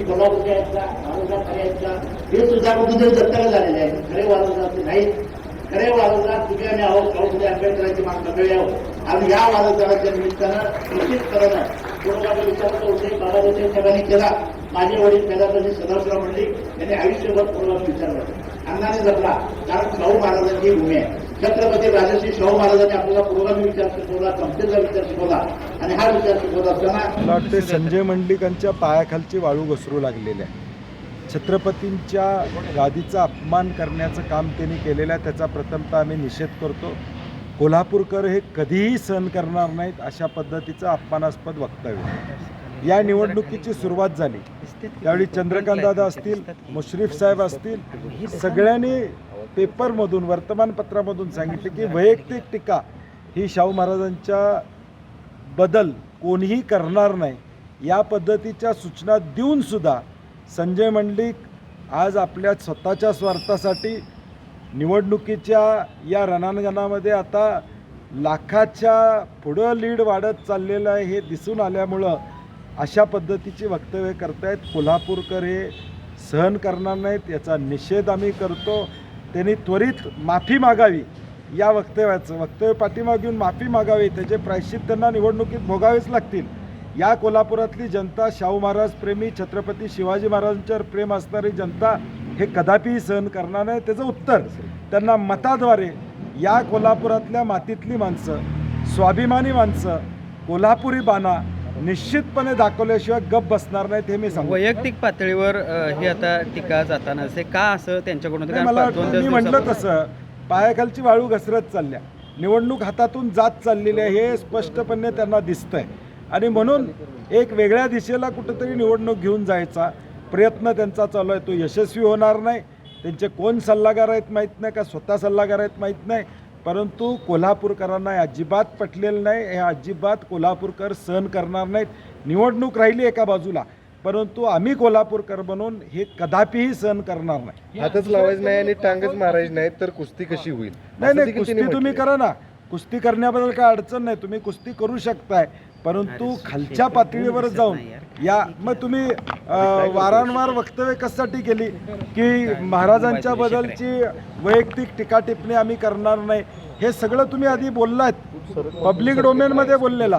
की कोल्हापूरच्या कुठे यायचा वारसदार खरे यायचा हे सुद्धा कुठेतरी दत्तक झालेले आहे. खरे वारसदार नाही. खरे वारसदार तुम्ही आम्ही आहोत काळून आंबेडकरांची मान सगळे आहोत. आणि या वारसदाराच्या निमित्तानं निश्चित करणं कोणाला विचारतो होते बाबासाहेब साहेबांनी केला. माझे वडील पेदापती सदाशिवराव मंडलिक यांनी आयुष्यभर पूर्वज विचारलं अण्णाने जपला कारण शाहू महाराजांची भूमी आहे. छत्रपती राजश्री शाहू महाराजांनी आपल्याला पुरोगामी विचार शिकवला समतेचा विचार शिकवला आणि हा विचार शिकवला असताना मला वाटते संजय मंडलिकांच्या पायाखालची वाळू घसरू लागलेली आहे. छत्रपतींच्या गादीचा अपमान करण्याचं काम त्यांनी केलेलं आहे त्याचा प्रथमतः आम्ही निषेध करतो. कोल्हापूरकर हे कधीही सहन करणार नाहीत अशा पद्धतीचं अपमानास्पद वक्तव्य या निवडणुकीची सुरुवात झाली. त्यावेळी चंद्रकांत दादा असतील मुश्रीफ साहेब असतील सगळ्यांनी पेपरमधून वर्तमानपत्रामधून सांगितले की वैयक्तिक टीका ही शाहू महाराजांच्या बदल कोणीही करणार नाही. या पद्धतीच्या सूचना देऊन सुद्धा संजय मंडलिक आज आपल्या स्वतःच्या स्वार्थासाठी निवडणुकीच्या या रणांगणामध्ये आता लाखाच्या पुढं लीड वाढत चाललेलं आहे हे दिसून आल्यामुळं अशा पद्धतीची वक्तव्य करतायत. कोल्हापूरकर हे सहन करणार नाहीत याचा निषेध आम्ही करतो. त्यांनी त्वरित माफी मागावी. या वक्तव्याचं वक्तव्य पाठीमा घेऊन माफी मागावी. त्याचे प्रायश्चित त्यांना निवडणुकीत भोगावेच लागतील. या कोल्हापुरातली जनता शाहू महाराज प्रेमी छत्रपती शिवाजी महाराजांच्यावर प्रेम असणारी जनता हे कदापिही सहन करणार नाही. त्याचं उत्तर त्यांना मताद्वारे या कोल्हापुरातल्या मातीतली माणसं स्वाभिमानी माणसं कोल्हापुरी बाणा निश्चितपणे दाखवल्याशिवाय गप बसणार नाहीत हे मी सांगू वैयक्तिक पातळीवर ही आता टीका जाताना असे का असं त्यांच्याकडून मला मी म्हटलं तसं पायाखालची वाळू घसरत चालल्या. निवडणूक हातातून जात चाललेली आहे हे स्पष्टपणे त्यांना दिसतंय. आणि म्हणून एक वेगळ्या दिशेला कुठंतरी निवडणूक घेऊन जायचा प्रयत्न त्यांचा चालू आहे. तो यशस्वी होणार नाही. त्यांचे कोण सल्लागार आहेत माहीत नाही का? स्वतः सल्लागार आहेत माहीत नाही. परंतु कोल्हापूरकरांना अजिबात पटलेलं नाही हे अजिबात कोल्हापूरकर सहन करणार नाहीत. निवडणूक राहिली एका बाजूला परंतु आम्ही कोल्हापूरकर बनून हे कदापिही सहन करणार नाही. हातच लावायचं नाही आणि टांगच मारायची नाही तर कुस्ती कशी होईल? नाही नाही कुस्ती तुम्ही. करा ना. कुस्ती करण्याबद्दल काय अडचण नाही तुम्ही कुस्ती करू शकताय परंतु खालच्या पातळीवर जाऊन या मग तुम्ही वारंवार वक्तव्य कशासाठी केली? की महाराजांच्या बद्दलची वैयक्तिक टीका टिप्पणी आम्ही करणार नाही. हे सगळं तुम्ही आधी बोललात. पब्लिक डोमेनमध्ये बोललेला.